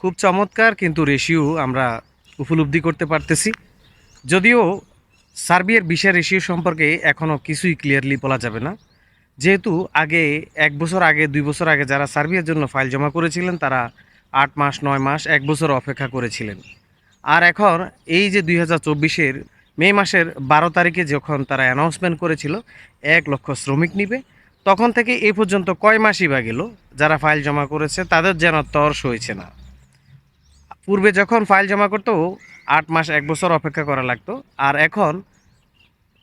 খুব চমৎকার, কিন্তু রেশিও আমরা উপলব্ধি করতে পারতেছি। যদিও সার্বিয়ার বিশা রেশিও সম্পর্কে এখনও কিছুই ক্লিয়ারলি বলা যাবে না। যেহেতু আগে এক বছর আগে, দুই বছর আগে যারা সার্বিয়ার জন্য ফাইল জমা করেছিলেন, তারা আট মাস, নয় মাস, এক বছর অপেক্ষা করেছিলেন। আর এখন এই যে দুই হাজার চব্বিশের মে মাসের বারো তারিখে যখন তারা অ্যানাউন্সমেন্ট করেছিল, এক লক্ষ শ্রমিক নিবে, তখন থেকে এই পর্যন্ত কয় মাসই বা গেল? যারা ফাইল জমা করেছে, তাদের যেন তর্স হয়েছে না। পূর্বে যখন ফাইল জমা করতো, আট মাস, এক বছর অপেক্ষা করা লাগতো। আর এখন,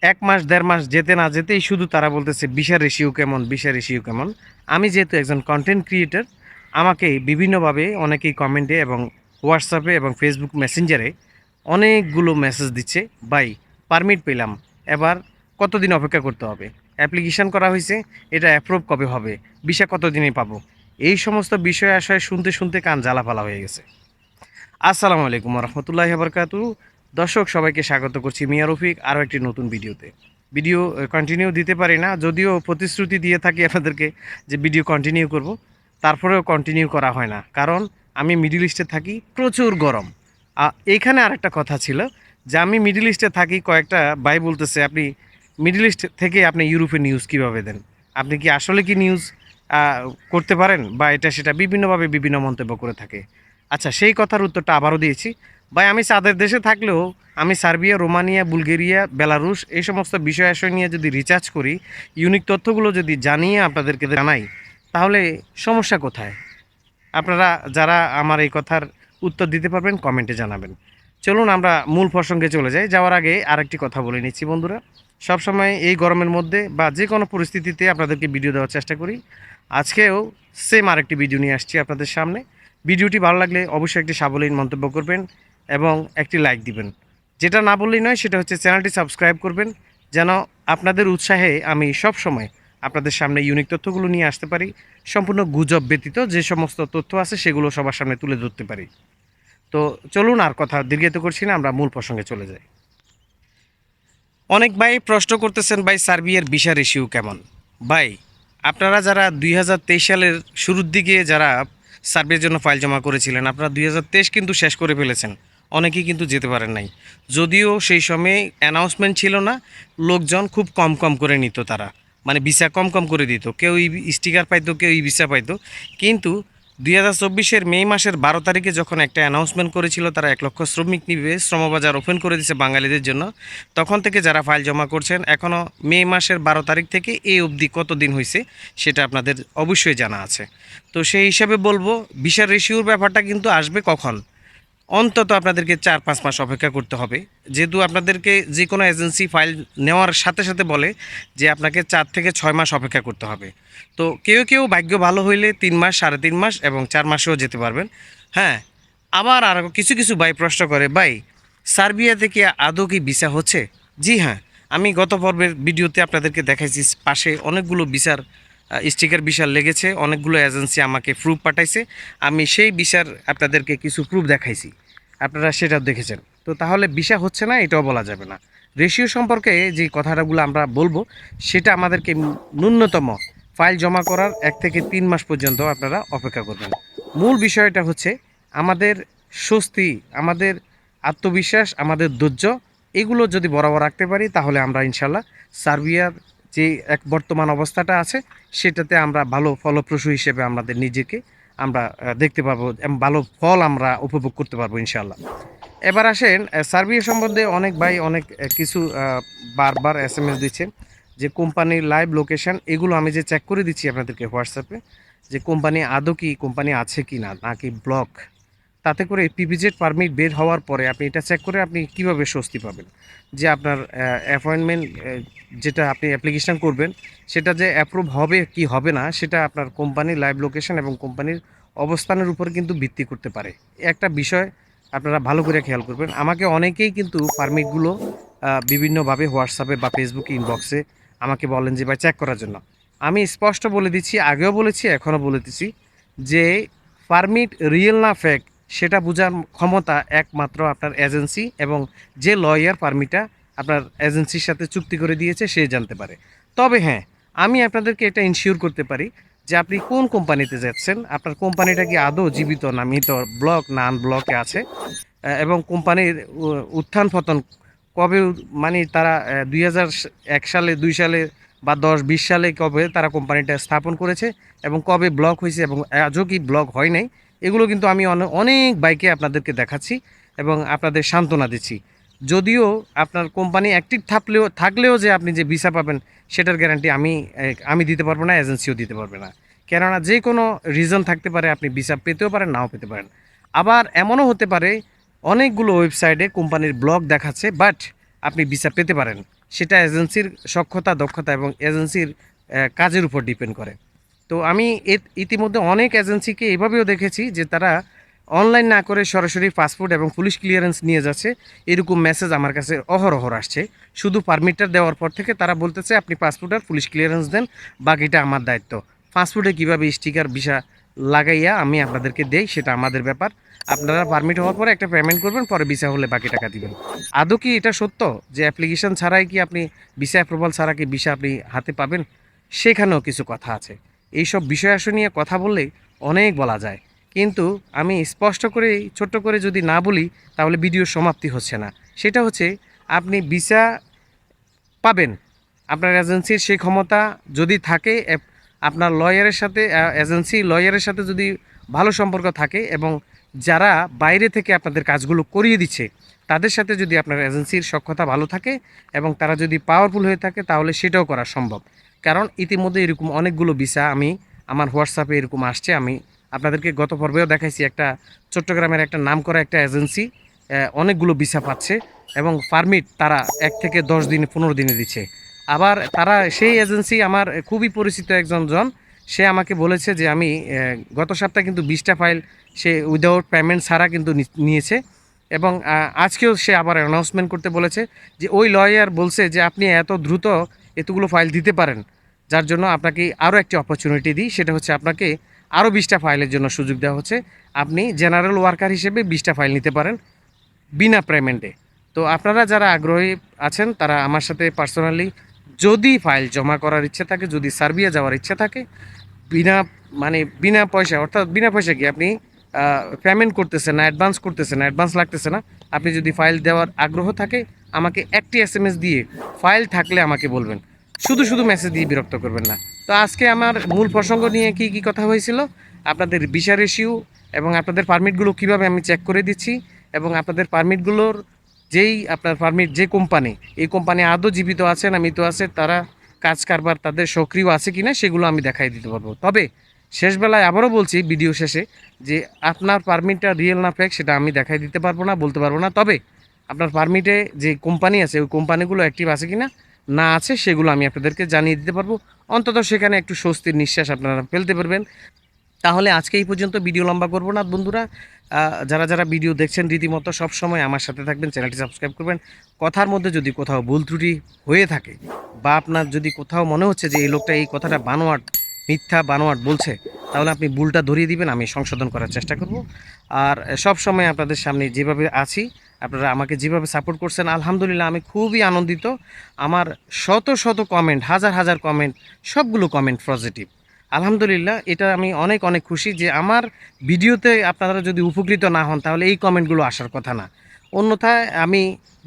এক মাস, দেড় মাস যেতে না যেতেই শুধু তারা বলতেছে বিশা রেশিও কেমন বিশা রেশিও কেমন? আমি যেহেতু একজন কন্টেন্ট ক্রিয়েটর আমাকে বিভিন্নভাবে অনেকেই কমেন্টে এবং হোয়াটসঅ্যাপে এবং ফেসবুক মেসেঞ্জারে অনেকগুলো মেসেজ দিচ্ছে বাই পারমিট পেলাম, এবার কতদিন অপেক্ষা করতে হবে? অ্যাপ্লিকেশন করা হয়েছে, এটা অ্যাপ্রুভ কবে হবে ভিসা কতদিনে পাবো? এই সমস্ত বিষয় আশয় শুনতে শুনতে কান জ্বালাপালা হয়ে গেছে। আসসালামু আলাইকুম রহমতুল্লাহ বরকাতু দর্শক, সবাইকে স্বাগত করছি মিয়া রফিক আরও একটি নতুন ভিডিওতে। ভিডিও কন্টিনিউ দিতে পারি না, যদিও প্রতিশ্রুতি দিয়ে থাকি আপনাদেরকে যে ভিডিও কন্টিনিউ করব। তারপরেও কন্টিনিউ করা হয় না, কারণ আমি মিডিল ইস্টে থাকি, প্রচুর গরম। এইখানে আরেকটা কথা ছিল যে আমি মিডিল ইস্টে থাকি, কয়েকটা ভাই বলতেছে, আপনি মিডিল ইস্ট থেকে আপনি ইউরোপে নিউজ কীভাবে দেন? আপনি কি আসলে কি নিউজ করতে পারেন? বা এটা সেটা বিভিন্নভাবে বিভিন্ন মন্তব্য করে থাকে। আচ্ছা সেই কথার উত্তরটা আবারও দিয়েছি। ভাই, আমি চাঁদের দেশে থাকলেও আমি সার্বিয়া, রোমানিয়া, বুলগেরিয়া, বেলারুশ এই সমস্ত বিষয় আশয় নিয়ে যদি রিচার্জ করি ইউনিক তথ্যগুলো যদি জানিয়ে আপনাদেরকে জানাই, তাহলে সমস্যা কোথায়? আপনারা যারা আমার এই কথার উত্তর দিতে পারবেন কমেন্টে জানাবেন। চলুন আমরা মূল প্রসঙ্গে চলে যাই। যাওয়ার আগে আরেকটি কথা বলে নিচ্ছি বন্ধুরা। সবসময় এই গরমের মধ্যে বা যে কোনো পরিস্থিতিতে আপনাদেরকে ভিডিও দেওয়ার চেষ্টা করি। আজকেও সেম আরেকটি ভিডিও নিয়ে আসছি আপনাদের সামনে। ভিডিওটি ভালো লাগলে অবশ্যই একটি সাবলীন মন্তব্য করবেন এবং একটি লাইক দিবেন। যেটা না বললেই নয়, সেটা হচ্ছে চ্যানেলটি সাবস্ক্রাইব করবেন, যেন আপনাদের উৎসাহে আমি সব সময় আপনাদের সামনে ইউনিক তথ্যগুলো নিয়ে আসতে পারি, সম্পূর্ণ গুজব ব্যতীত যে সমস্ত তথ্য আছে সেগুলো সবার সামনে তুলে ধরতে পারি। তো চলুন আর কথা দীর্ঘিত করছি না, আমরা মূল প্রসঙ্গে চলে যাই। অনেক ভাই প্রশ্ন করতেছেন, ভাই, সার্বিয়ার ভিসা রেশিও কেমন? ভাই, আপনারা যারা দুই হাজার তেইশ সালের শুরুর দিকে যারা সার্ভের জন্য ফাইল জমা করেছিলেন। আপনারা দুই হাজার তেইশ কিন্তু শেষ করে ফেলেছেন। অনেকেই কিন্তু যেতে পারেন নাই। যদিও সেই সময়ে অ্যানাউন্সমেন্ট ছিল না, লোকজন খুব কম কম করে নিত তারা। মানে ভিসা কম কম করে দিত। কেউ স্টিকার পাইতো, কেউ ই ভিসা পাইতো। কিন্তু দুই হাজার চব্বিশের মে মাসের বারো তারিখে যখন একটা অ্যানাউন্সমেন্ট করেছিল, তারা এক লক্ষ শ্রমিক নিবে, শ্রমবাজার ওপেন করে দিয়েছে বাঙালিদের জন্য। তখন থেকে যারা ফাইল জমা করছেন এখনও মে মাসের বারো তারিখ থেকে এই অবধি কত দিন হয়েছে সেটা আপনাদের অবশ্যই জানা আছে। তো সেই হিসাবে বলব ভিসার রেশিওর ব্যাপারটা কিন্তু আসবে কখন? অন্তত আপনাদেরকে চার পাঁচ মাস অপেক্ষা করতে হবে। যেহেতু আপনাদেরকে যে কোনো এজেন্সি ফাইল নেওয়ার সাথে সাথে বলে যে আপনাকে চার থেকে ছয় মাস অপেক্ষা করতে হবে। তো কেউ কেউ ভাগ্য ভালো হইলে তিন মাস, সাড়ে তিন মাস এবং চার মাসেও যেতে পারবেন। হ্যাঁ আবার আর কিছু কিছু ভাই প্রশ্ন করে, ভাই সার্বিয়াতে কি আদৌ কি ভিসা হচ্ছে? জি হ্যাঁ আমি গত পর্বের ভিডিওতে আপনাদেরকে দেখাইছি, পাশে অনেকগুলো বিচার স্টিকার বিচার লেগেছে, অনেকগুলো এজেন্সি আমাকে প্রুফ পাঠাইছে। আমি সেই বিচার আপনাদেরকে কিছু প্রুফ দেখাইছি। আপনারা সেটাও দেখেছেন। তো তাহলে ভিসা হচ্ছে না, এটাও বলা যাবে না। রেশিও সম্পর্কে যে কথাটাগুলো আমরা বলব, সেটা আমাদেরকে ন্যূনতম ফাইল জমা করার এক থেকে তিন মাস পর্যন্ত আপনারা অপেক্ষা করবেন। মূল বিষয়টা হচ্ছে, আমাদের স্বস্তি, আমাদের আত্মবিশ্বাস, আমাদের ধৈর্য, এগুলো যদি বরাবর রাখতে পারি, তাহলে আমরা ইনশাল্লাহ সার্বিয়ার যে এক বর্তমান অবস্থাটা আছে, সেটাতে আমরা ভালো ফলপ্রসূ হিসেবে আমাদের নিজেকে আমরা দেখতে পাবো ভালো ফল আমরা উপভোগ করতে পারব ইনশাল্লাহ এবার আসেন সার্বিয়া সম্বন্ধে অনেক ভাই অনেক কিছু বারবার এস এম এস দিচ্ছেন যে কোম্পানির লাইভ লোকেশন, এগুলো আমি যে চেক করে দিচ্ছি আপনাদেরকে হোয়াটসঅ্যাপে যে কোম্পানি আদৌ কি, কোম্পানি আছে কি না নাকি ব্লক তাতে করে পিপিজেড পারমিট বের হওয়ার পরে আপনি এটা চেক করে আপনি কীভাবে স্বস্তি পাবেন? যে আপনার অ্যাপয়েন্টমেন্ট যেটা আপনি অ্যাপ্লিকেশন করবেন, সেটা যে অ্যাপ্রুভ হবে কি হবে না, সেটা আপনার কোম্পানির লাইভ লোকেশন এবং কোম্পানির অবস্থানের উপর কিন্তু ভিত্তি করতে পারে। একটা বিষয় আপনারা ভালো করে খেয়াল করবেন, আমাকে অনেকেই কিন্তু পারমিটগুলো বিভিন্নভাবে হোয়াটসঅ্যাপে বা ফেসবুকে ইনবক্সে আমাকে বলেন যে, ভাই চেক করার জন্য। আমি স্পষ্ট বলে দিচ্ছি, আগেও বলেছি, এখনও বলে দিচ্ছি যে পারমিট রিয়েল না ফেক সেটা বোঝার ক্ষমতা একমাত্র আপনার এজেন্সি এবং যে লয়ার পারমিটটা আপনার এজেন্সির সাথে চুক্তি করে দিয়েছে, সে জানতে পারে। তবে হ্যাঁ আমি আপনাদেরকে এটা ইনশিওর করতে পারি যে আপনি কোন কোম্পানিতে যাচ্ছেন, আপনার কোম্পানিটা কি আদৌ জীবিত না মৃত, ব্লক না আনব্লকে আছে এবং কোম্পানির উত্থান পতন কবে মানে তারা দুই এক সালে, দুই সালে বা দশ, বিশ সালে কবে তারা কোম্পানিটা স্থাপন করেছে এবং কবে ব্লক হয়েছে এবং আজও কি ব্লক হয় নাই এগুলো কিন্তু আমি অনেক বাইকে আপনাদেরকে দেখাচ্ছি এবং আপনাদের সান্ত্বনা দিচ্ছি। যদিও আপনার কোম্পানি অ্যাক্টিভ থাকলেও থাকলেও যে আপনি যে ভিসা পাবেন, সেটার গ্যারান্টি আমি আমি দিতে পারব না এজেন্সিও দিতে পারবে না। কেননা যে কোনো রিজন থাকতে পারে, আপনি ভিসা পেতেও পারেন, নাও পেতে পারেন। আবার এমনও হতে পারে, অনেকগুলো ওয়েবসাইটে কোম্পানির ব্লগ দেখাচ্ছে বাট আপনি ভিসা পেতে পারেন। সেটা এজেন্সির সক্ষতা, দক্ষতা এবং এজেন্সির কাজের উপর ডিপেন্ড করে। তো আমি ইতিমধ্যে অনেক এজেন্সিকে এভাবেও দেখেছি যে তারা অনলাইন না করে সরাসরি পাসপোর্ট এবং পুলিশ ক্লিয়ারেন্স নিয়ে যাচ্ছে। এরকম মেসেজ আমার কাছে অহরহর আসছে। শুধু পারমিটটা দেওয়ার পর থেকে তারা বলতেছে, আপনি পাসপোর্ট আর পুলিশ ক্লিয়ারেন্স দেন, বাকিটা আমার দায়িত্ব। পাসপোর্টে কীভাবে স্টিকার ভিসা লাগাইয়া আমি আপনাদেরকে দেই, সেটা আমাদের ব্যাপার। আপনারা পারমিট হওয়ার পরে একটা পেমেন্ট করবেন, পরে ভিসা হলে বাকি টাকা দিবেন। আদৌ কি এটা সত্য যে অ্যাপ্লিকেশন ছাড়াই কি আপনি ভিসা অ্যাপ্রুভাল ছাড়া কি ভিসা আপনি হাতে পাবেন? সেখানেও কিছু কথা আছে। এইসব বিষয় আসে নিয়ে কথা বললে অনেক বলা যায়। কিন্তু আমি স্পষ্ট করে, ছোট্ট করে যদি না বলি, তাহলে ভিডিওর সমাপ্তি হচ্ছে না। সেটা হচ্ছে, আপনি ভিসা পাবেন। আপনার এজেন্সির সেই ক্ষমতা যদি থাকে আপনার লয়ারের সাথে এজেন্সি লয়ারের সাথে যদি ভালো সম্পর্ক থাকে এবং যারা বাইরে থেকে আপনাদের কাজগুলো করিয়ে দিচ্ছে, তাদের সাথে যদি আপনার এজেন্সির সক্ষতা ভালো থাকে এবং তারা যদি পাওয়ারফুল হয়ে থাকে, তাহলে সেটাও করা সম্ভব। কারণ ইতিমধ্যে এরকম অনেকগুলো ভিসা আমি আমার হোয়াটসঅ্যাপে এরকম আসছে। আমি আপনাদেরকে গত পর্বেও দেখাইছি একটা চট্টগ্রামের একটা নাম করা একটা এজেন্সি অনেকগুলো ভিসা পাচ্ছে এবং পারমিট তারা এক থেকে দশ দিন, পনেরো দিনে দিচ্ছে। আবার তারা সেই এজেন্সি আমার খুবই পরিচিত একজন জন, সে আমাকে বলেছে যে আমি গত সপ্তাহে কিন্তু বিশটা ফাইল সে উইদাউট পেমেন্ট ছাড়া কিন্তু নিয়েছে এবং আজকেও সে আবার অ্যানাউন্সমেন্ট করতে বলেছে যে ওই লয়ার বলছে যে আপনি এত দ্রুত এতগুলো ফাইল দিতে পারেন, যার জন্য আপনাকে আরও একটি অপরচুনিটি দিই। সেটা হচ্ছে আপনাকে আরও বিশটা ফাইলের জন্য সুযোগ দেওয়া হচ্ছে। আপনি জেনারেল ওয়ার্কার হিসেবে বিশটা ফাইল নিতে পারেন বিনা পেমেন্টে তো আপনারা যারা আগ্রহী আছেন, তারা আমার সাথে পার্সোনালি যদি ফাইল জমা করার ইচ্ছে থাকে, যদি সার্বিয়া যাওয়ার ইচ্ছা থাকে, বিনা মানে বিনা পয়সা অর্থাৎ বিনা পয়সা কি আপনি পেমেন্ট করতেছেন না অ্যাডভান্স করতেছেন না অ্যাডভান্স লাগতেছে না, আপনি যদি ফাইল দেওয়ার আগ্রহ থাকে আমাকে একটি এস দিয়ে ফাইল থাকলে আমাকে বলবেন। শুধু শুধু মেসেজ দিয়ে বিরক্ত করবেন না। তো আজকে আমার মূল প্রসঙ্গ নিয়ে কি কি কথা হয়েছিল? আপনাদের ভিসা রেশিও এবং আপনাদের পারমিটগুলো কীভাবে আমি চেক করে দিচ্ছি? এবং আপনাদের পারমিটগুলোর যেই, আপনার পারমিট যে কোম্পানি এই কোম্পানি আদৌ জীবিত আছে না মৃত আছে, তারা কাজ কারবার তাদের সক্রিয় আছে কি না সেগুলো আমি দেখাই দিতে পারব। তবে শেষবেলায় আবারও বলছি ভিডিও শেষে, যে আপনার পারমিটটা রিয়েল না ফেক সেটা আমি দেখাই দিতে পারব না, বলতে পারব না। তবে আপনার পারমিটে যে কোম্পানি আছে, ওই কোম্পানিগুলো অ্যাক্টিভ আছে কি না না আছে, সেগুলো আমি আপনাদেরকে জানিয়ে দিতে পারব। অন্তত সেখানে একটু স্বস্তির নিঃশ্বাস আপনারা ফেলতে পারবেন। তাহলে আজকে এই পর্যন্ত ভিডিও লম্বা করব না, বন্ধুরা। যারা যারা ভিডিও দেখছেন, রীতিমতো সব সময় আমার সাথে থাকবেন, চ্যানেলটি সাবস্ক্রাইব করবেন। কথার মধ্যে যদি কোথাও ভুল ত্রুটি হয়ে থাকে, বা আপনার যদি কোথাও মনে হচ্ছে যে এই লোকটা এই কথাটা বানোয়াট, মিথ্যা বানোয়াট বলছে, তাহলে আপনি ভুলটা ধরিয়ে দিবেন, আমি সংশোধন করার চেষ্টা করব। আর সব সময় আপনাদের সামনে যেভাবে আছি আপনারা আমাকে যেভাবে সাপোর্ট করছেন, আলহামদুলিল্লাহ আমি খুবই আনন্দিত। আমার শত শত কমেন্ট হাজার হাজার কমেন্ট সবগুলো কমেন্ট পজিটিভ আলহামদুলিল্লাহ, এটা আমি অনেক অনেক খুশি যে আমার ভিডিওতে আপনারা যদি উপকৃত না হন, তাহলে এই কমেন্টগুলো আসার কথা না। অন্যথায় আমি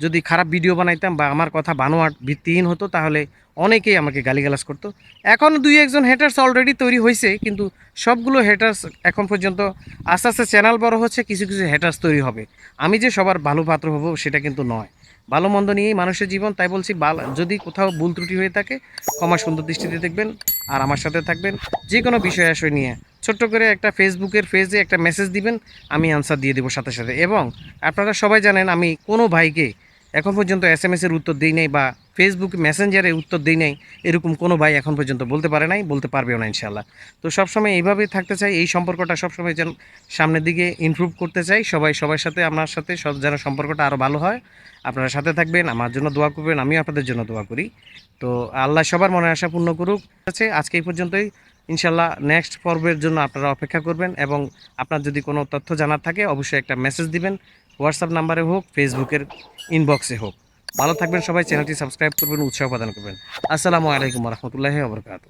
যদি খারাপ ভিডিও বানাইতাম বা আমার কথা বানোয়াট ভিত্তিহীন হতো, তাহলে অনেকেই আমাকে গালিগালাজ করতো। এখন দুই একজন হেটার্স অলরেডি তৈরি হয়েছে কিন্তু সবগুলো হেটার্স এখন পর্যন্ত আস্তে আস্তে চ্যানেল বড় হচ্ছে, কিছু কিছু হেটার্স তৈরি হবে। আমি যে সবার ভালো পাত্র হব সেটা কিন্তু নয়। ভালো মন্দ নিয়েই মানুষের জীবন, তাই বলছি বাল- যদি কোথাও ভুল ত্রুটি হয়ে থাকে, ক্ষমা সুন্দর দৃষ্টিতে দেখবেন আর আমার সাথে থাকবেন। যে কোনো বিষয় আশয় নিয়ে ছোট্ট করে একটা ফেসবুকের পেজে একটা মেসেজ দিবেন, আমি আনসার দিয়ে দেবো সাথে সাথে। এবং আপনারা সবাই জানেন, আমি কোনো ভাইকে এখন পর্যন্ত এস এম এর উত্তর দিই নাই বা ফেসবুক মেসেঞ্জারে উত্তর দিই নাই, এরকম কোনো ভাই এখন পর্যন্ত বলতে পারে নাই, বলতে পারবেও না ইনশাল্লাহ তো সবসময় এইভাবেই থাকতে চাই, এই সম্পর্কটা সবসময় যেন সামনের দিকে ইমপ্রুভ করতে চাই, সবাই সবার সাথে আপনার সাথে, সব যেন সম্পর্কটা আরও ভালো হয়। আপনারা সাথে থাকবেন, আমার জন্য দোয়া করবেন, আমিও আপনাদের জন্য দোয়া করি। তো আল্লাহ সবার মনে আশা পূর্ণ করুক। আছে, আজকে এই পর্যন্তই। ইনশাল্লাহ নেক্সট পর্বের জন্য আপনারা অপেক্ষা করবেন এবং আপনার যদি কোনো তথ্য জানার থাকে, অবশ্যই একটা মেসেজ দিবেন। হোয়াটসঅ্যাপ নাম্বারে হোক ফেসবুকের ইনবক্সে হোক। ভালো থাকবেন সবাই চ্যানেলটি সাবস্ক্রাইব করবেন উৎসাহ প্রদান করবেন। আসসালামু আলাইকুম রহমতুল্লাহ আবরকাত